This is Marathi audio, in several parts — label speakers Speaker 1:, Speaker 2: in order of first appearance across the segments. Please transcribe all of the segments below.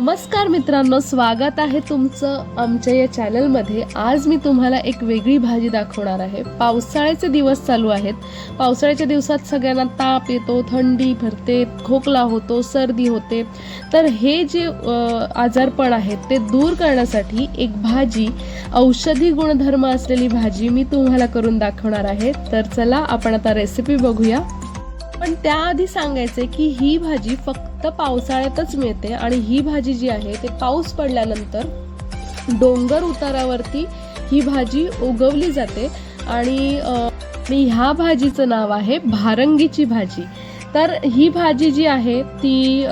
Speaker 1: नमस्कार मित्रांनो स्वागत आहे तुमचं आमच्या या चॅनलमध्ये. आज मी तुम्हाला एक वेगळी भाजी दाखवणार आहे. पावसाळ्याचे दिवस चालू आहेत. पावसाळ्याच्या दिवसात सगळ्यांना ताप येतो थंडी भरते खोकला होतो सर्दी होते. तर हे जे आजारपण आहेत ते दूर करण्यासाठी एक भाजी औषधी गुणधर्म असलेली भाजी मी तुम्हाला करून दाखवणार आहे. तर चला आपण आता रेसिपी बघूया. पण त्याआधी सांगायचे की ही भाजी फक्त पावसाळ्यातच मिळते आणि ही भाजी जी आहे ते पाऊस पडल्यानंतर डोंगर उतारावरती ही भाजी उगवली जाते. आणि आणि ह्या भाजीचं नाव आहे भारंगीची भाजी. तर ही भाजी जी आहे ती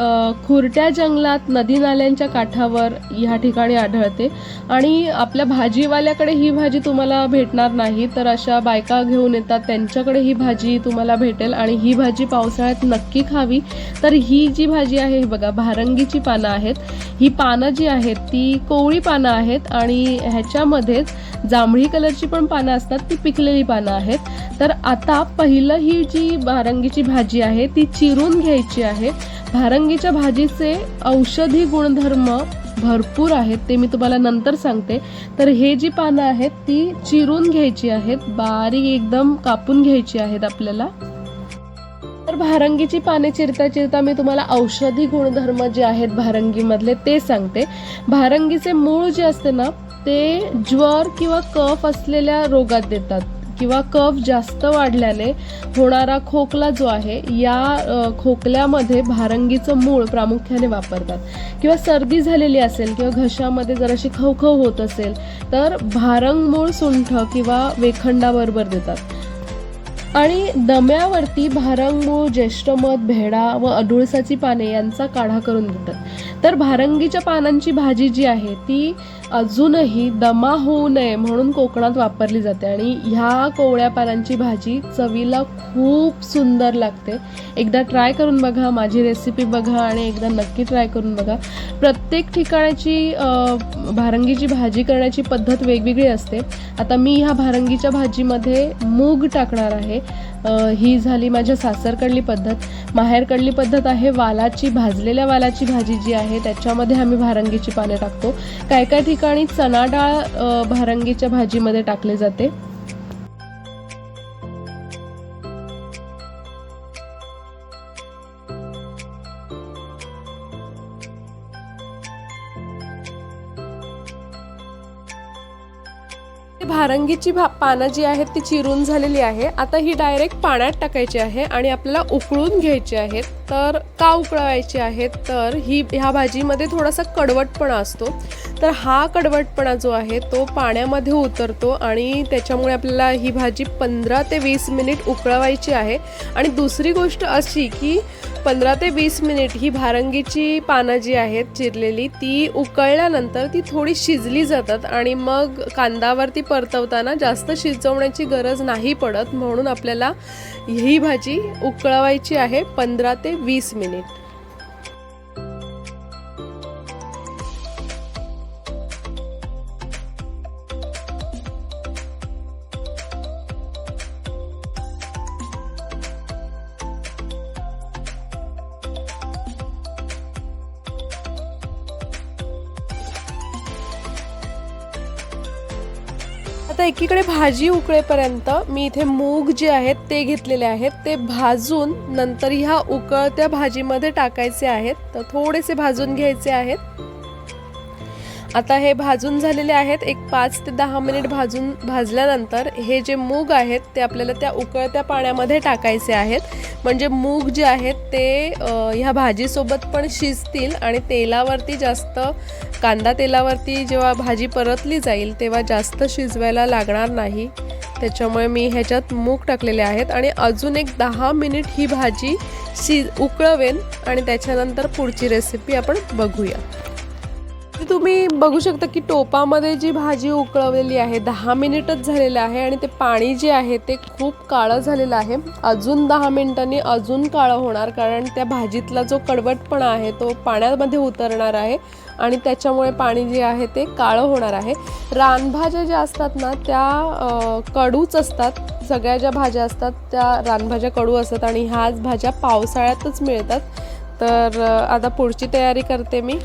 Speaker 1: खुरट्या जंगलात नदी नाल्यांच्या काठावर ह्या ठिकाणी आढळते. आणि आपल्या भाजीवाल्याकडे ही भाजी तुम्हाला भेटणार नाही तर अशा बायका घेऊन येतात त्यांच्याकडे ही भाजी तुम्हाला भेटेल आणि ही भाजी पावसाळ्यात नक्की खावी. तर ही जी भाजी आहे बघा भारंगीची पानं आहेत. ही पानं जी आहेत ती कोवळी पानं आहेत आणि ह्याच्यामध्येच जांभळी कलरची पण पानं असतात ती पिकलेली पानं आहेत. तर आता पहिलं ही जी भारंगीची भाजी आहे ती चिरून घ्यायची आहे. भारंगीच्या भाजीचे औषधी गुणधर्म भरपूर आहेत ते मी तुम्हाला नंतर सांगते. तर हे जी पानं आहेत ती चिरून घ्यायची आहेत बारीक एकदम कापून घ्यायची आहेत आपल्याला. तर भारंगीची पाने चिरता चिरता मी तुम्हाला औषधी गुणधर्म जे आहेत भारंगीमधले ते सांगते. भारंगीचे मूळ जे असते ना ते ज्वर किंवा कफ असलेल्या रोगात देतात किंवा कफ जास्त वाढल्याने होणारा खोकला जो आहे या खोकल्यामध्ये भारंगीचं मूळ प्रामुख्याने वापरतात. किंवा सर्दी झालेली असेल किंवा घशामध्ये जराशी खवखव होत असेल तर भारंग मूळ सुंठ किंवा वेखंडाबरोबर देतात. आणि दम्यावरती भारंगूळ ज्येष्ठमध भेडा व अडुळसाची पाने यांचा काढा करून देतात तर भारंगीच्या पानांची भाजी जी आहे ती अजूनही दमा होऊ नये म्हणून कोकणात वापरली जाते आणि ह्या कोवळ्या पानांची भाजी चवीला खूप सुंदर लागते. एकदा ट्राय करून बघा माझी रेसिपी बघा आणि एकदा नक्की ट्राय करून बघा. प्रत्येक ठिकाणाची भारंगीची भाजी करण्याची पद्धत वेगवेगळी असते. आता मी ह्या भारंगीच्या भाजीमध्ये मूग टाकणार आहे. ही झाली माझ्या सासरकडली पद्धत. माहेरकडली पद्धत आहे वालाची भाजलेल्या वालाची भाजी जी आहे त्याच्यामध्ये आम्ही भारंगीची पाने टाकतो. काय काय ठिकाणी चणा डाळ भारंगीच्या भाजीमध्ये टाकले जाते. भारंगीची भा पानं जी आहेत ती चिरून झालेली आहे. आता ही डायरेक्ट पाण्यात टाकायची आहे आणि आपल्याला उकळून घ्यायची आहेत तर का उकळवायची आहेत तर ही ह्या भाजीमध्ये थोडासा कडवटपणा असतो. तर हा कडवटपणा जो आहे तो पाण्यामध्ये उतरतो आणि त्याच्यामुळे आपल्याला ही भाजी पंधरा ते वीस मिनिट उकळवायची आहे. आणि दुसरी गोष्ट अशी की पंधरा ते वीस मिनिट ही भारंगीची पानं जी आहेत चिरलेली ती उकळल्यानंतर ती थोडी शिजली जातात आणि मग कांदावरती परतवताना जास्त शिजवण्याची गरज नाही पडत म्हणून आपल्याला ही भाजी उकळवायची आहे पंधरा ते वीस मिनिट. आता एकीकडे भाजी उकळेपर्यंत मी इथे मूग जे आहेत ते घेतलेले आहेत. ते भाजून नंतर ह्या उकळत्या भाजीमध्ये टाकायचे आहेत. तर थोडेसे भाजून घ्यायचे आहेत. आता हे भाजून झालेले आहेत. एक पाच ते दहा मिनिट भाजून भाजल्यानंतर हे जे मूग आहेत ते आपल्याला त्या उकळत्या पाण्यामध्ये टाकायचे आहेत. म्हणजे मूग जे आहेत ते ह्या भाजीसोबत पण शिजतील आणि तेलावरती जास्त कांदा तेलावरती जेव्हा भाजी परतली जाईल तेव्हा जास्त शिजवायला लागणार नाही. त्याच्यामुळे मी ह्याच्यात मूग टाकलेले आहेत आणि अजून एक दहा मिनिट ही भाजी शि उकळवेन आणि त्याच्यानंतर पुढची रेसिपी आपण बघूया. तुम्ही बघू शकता की टोपामध्ये जी भाजी उकळवलेली आहे दहा मिनिटच झालेलं आहे आणि ते पाणी जे आहे ते खूप काळं झालेलं आहे. अजून दहा मिनिटांनी अजून काळं होणार कारण त्या भाजीतला जो कडवटपणा आहे तो पाण्यामध्ये उतरणार आहे आणि त्याच्यामुळे पाणी जे आहे ते काळं होणार आहे. रानभाज्या ज्या असतात ना त्या कडूच असतात. सगळ्या ज्या भाज्या असतात त्या रानभाज्या कडू असतात आणि ह्याच भाज्या पावसाळ्यातच मिळतात. तर आता पुढची तयारी करते मी.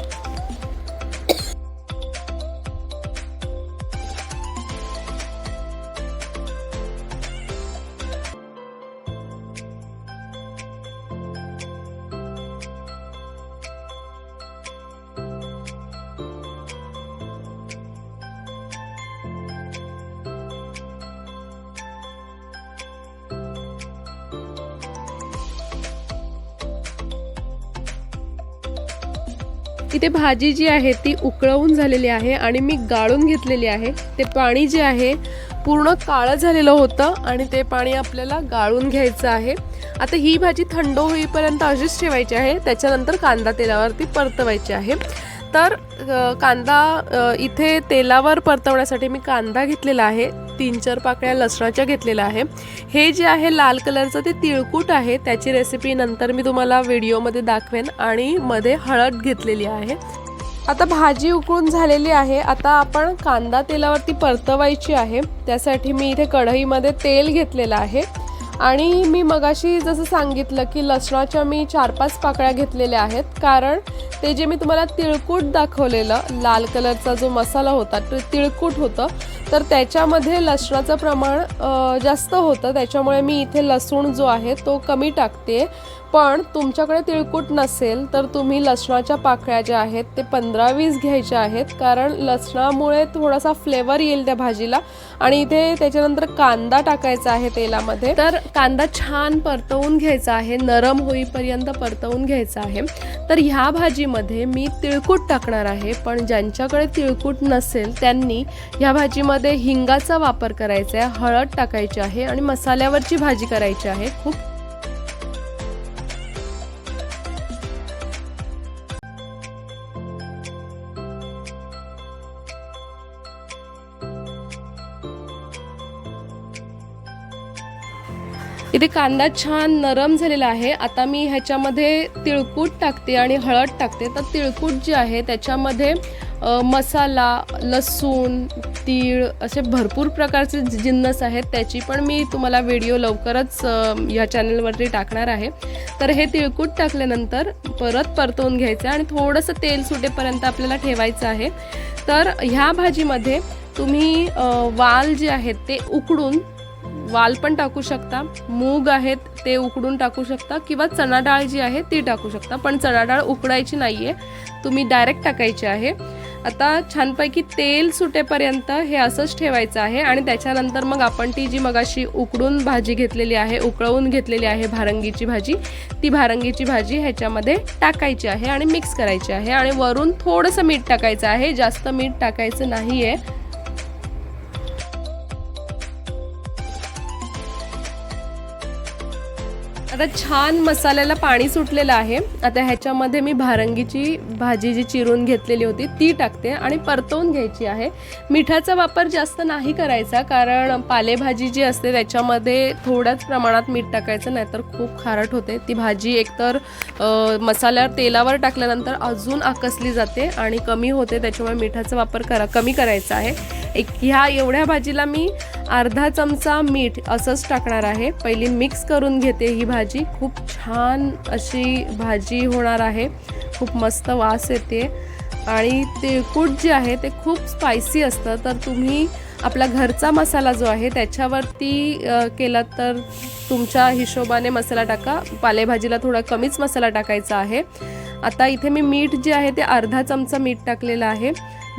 Speaker 1: इथे भाजी जी आहे ती उकळवून झालेली आहे आणि मी गाळून घेतलेली आहे. ते पाणी जे आहे पूर्ण काळं झालेलं होतं आणि ते पाणी आपल्याला गाळून घ्यायचं आहे. आता ही भाजी थंड होईपर्यंत अशीच ठेवायची आहे. त्याच्यानंतर कांदा तेलावरती परतवायची आहे. तर कांदा इथे तेलावर परतवण्यासाठी मी कांदा घेतलेला आहे. तीन चार पाकळ्या लसणाच्या घेतलेल्या आहे. हे जे आहे लाल कलरचं ते तिळकूट आहे. त्याची रेसिपी नंतर मी तुम्हाला व्हिडिओमध्ये दाखवेन आणि मध्ये हळद घेतलेली आहे. आता भाजी उकळून झालेली आहे. आता आपण कांदा तेलावरती परतवायची आहे. त्यासाठी मी इथे कढईमध्ये तेल घेतलेलं आहे. आणि मी मगाशी जसं सांगितलं की लसणाच्या मी चार पाच पाकळ्या घेतलेल्या आहेत. कारण ते जे मी तुम्हाला तिळकूट दाखवलेलं लाल कलरचा जो मसाला होता तो तिळकूट होतं. तर त्याच्यामध्ये लसणाचं प्रमाण जास्त होतं. त्याच्यामुळे मी इथे लसूण जो आहे तो कमी टाकते. पण तुमच्याकडे तिळकूट नसेल तर तुम्ही लसणाच्या पाकळ्या ज्या आहेत ते पंधरा वीस घ्यायच्या आहेत. कारण लसणामुळे थोडासा फ्लेवर येईल त्या भाजीला. आणि इथे त्याच्यानंतर कांदा टाकायचा आहे तेलामध्ये. तर कांदा छान परतवून घ्यायचा आहे. नरम होईपर्यंत परतवून घ्यायचा आहे. तर ह्या भाजीमध्ये मी तिळकूट टाकणार आहे. पण ज्यांच्याकडे तिळकूट नसेल त्यांनी ह्या भाजीमध्ये हिंगाचा वापर करायचा आहे हळद टाकायची आहे आणि मसाल्यावरची भाजी करायची आहे. खूप इथे कांदा छान नरम झालेला आहे. आता मी ह्याच्यामध्ये तिळकूट टाकते आणि हळद टाकते. तर तिळकूट जे आहे त्याच्यामध्ये मसाला लसूण तीळ असे भरपूर प्रकारचे जिन्नस आहेत त्याची पण मी तुम्हाला व्हिडिओ लवकरच ह्या या चॅनलवरती टाकणार आहे. तर हे तिळकूट टाकल्यानंतर परत परतवून घ्यायचं आणि थोडंसं तेल सुटेपर्यंत आपल्याला ठेवायचं आहे. तर ह्या भाजीमध्ये तुम्ही वाल जे आहेत ते उकडून वाल पण टाकू शकता. मूग आहेत ते उकडून टाकू शकता किंवा चणा डाळ जी आहे ती टाकू शकता. पण चणा डाळ उकडायची नाही आहे तुम्ही डायरेक्ट टाकायची आहे. आता छानपैकी तेल सुटेपर्यंत हे असंच ठेवायचं आहे आणि त्याच्यानंतर मग आपण ती जी मगाशी उकडून भाजी घेतलेली आहे उकळवून घेतलेली आहे भारंगीची भाजी ती भारंगीची भाजी ह्याच्यामध्ये टाकायची आहे आणि मिक्स करायची आहे आणि वरून थोडंसं मीठ टाकायचं आहे. जास्त मीठ टाकायचं नाही आहे आता छान मसाल्याला पाणी सुटलेलं आहे. आता ह्याच्यामध्ये मी भारंगीची भाजी जी चिरून घेतलेली होती ती टाकते आणि परतवून घ्यायची आहे. मिठाचा वापर जास्त नाही करायचा कारण पालेभाजी जी असते त्याच्यामध्ये थोड्याच प्रमाणात मीठ टाकायचं नाहीतर खूप खारट होते. ती भाजी एकतर मसाल्यावर तेलावर टाकल्यानंतर अजून आकसली जाते आणि कमी होते त्याच्यामुळे मिठाचा वापर करा कमी करायचा आहे. एक ह्या एवढ्या भाजीला मी अर्धा चमचा मीठ असंच टाकणार आहे. पहिली मिक्स करून घेते ही भाजी. खूप छान अशी भाजी होणार आहे. खूप मस्त वास येते. आणि तिळकूट जे आहे ते खूप स्पायसी असतं. तर तुम्ही आपला घरचा मसाला जो आहे त्याच्यावरती केला केलात तर तुमच्या हिशोबाने मसाला टाका. पालेभाजीला थोडा कमीच मसाला टाकायचा आहे. आता इथे मी मीठ जे आहे ते अर्धा चमचा मीठ टाकलेलं आहे.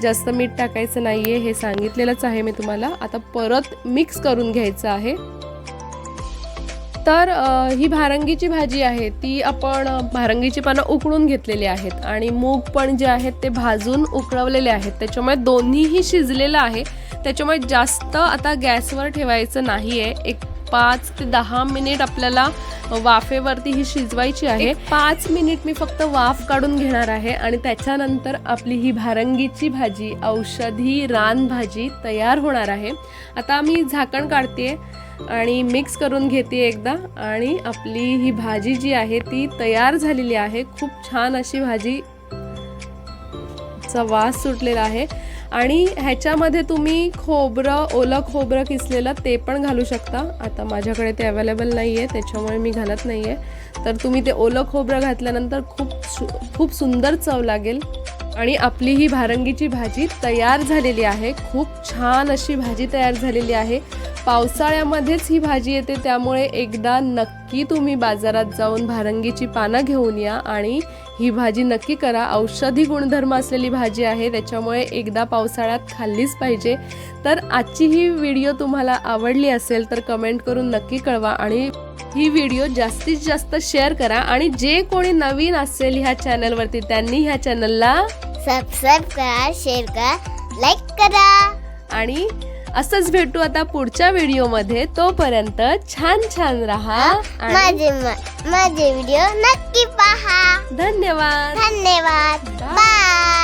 Speaker 1: जास्त मीठ टाकायचं नाही आहे हे सांगितलेलंच आहे मी तुम्हाला. आता परत मिक्स करून घ्यायचं आहे. तर ही भारंगीची भाजी आहे ती आपण भारंगीची पानं उकळून घेतलेली आहेत आणि मूग पण जे आहेत ते भाजून उकळवलेले आहेत. त्याच्यामुळे दोन्हीही शिजलेलं आहे. त्याच्यामुळे जास्त आता गॅसवर ठेवायचं नाही आहे एक पाच ते दहा मिनिट आपल्याला वाफेवरती ही शिजवायची आहे. पाच मिनिट मी फक्त वाफ काढून घेणार आहे आणि त्याच्यानंतर आपली ही भारंगीची भाजी औषधी रान भाजी तयार होणार आहे. आता मी झाकण काढते आणि मिक्स करून घेते एकदा आणि आपली ही भाजी जी आहे ती तयार झालेली आहे. खूप छान अशी भाजी चा वास सुटलेला आहे. आणि ह्याच्यामध्ये तुम्ही खोबरं ओलं खोबरं किसलेलं ते पण घालू शकता. आता माझ्याकडे ते अवेलेबल नाही आहे त्याच्यामुळे मी घालत नाही आहे तर तुम्ही ते ओलं खोबरं घातल्यानंतर खूप सु खूप सुंदर चव लागेल. आणि आपली ही भारंगीची भाजी तयार झालेली आहे. खूप छान अशी भाजी तयार झालेली आहे. पावसाळ्यामध्येच ही भाजी येते त्यामुळे एकदा नक्की तुम्ही बाजारात जाऊन भारंगीची पानं घेऊन या आणि ही भाजी नक्की करा. औषधी गुणधर्म असलेली भाजी आहे. त्याच्यामुळे एकदा पावसाळ्यात खाल्लीच पाहिजे. तर आजची ही व्हिडिओ तुम्हाला आवडली असेल तर कमेंट करून नक्की कळवा आणि ही व्हिडिओ जास्तीत जास्त शेअर करा आणि जे कोणी नवीन असेल ह्या चॅनलवरती त्यांनी ह्या चॅनलला
Speaker 2: सबस्क्राईब करा शेअर करा लाईक करा.
Speaker 1: आणि असंच भेटू आता पुढच्या व्हिडिओमध्ये. तोपर्यंत छान छान राहा आणि
Speaker 2: माझे माझे व्हिडिओ नक्की पहा.
Speaker 1: धन्यवाद.
Speaker 2: धन्यवाद. बाय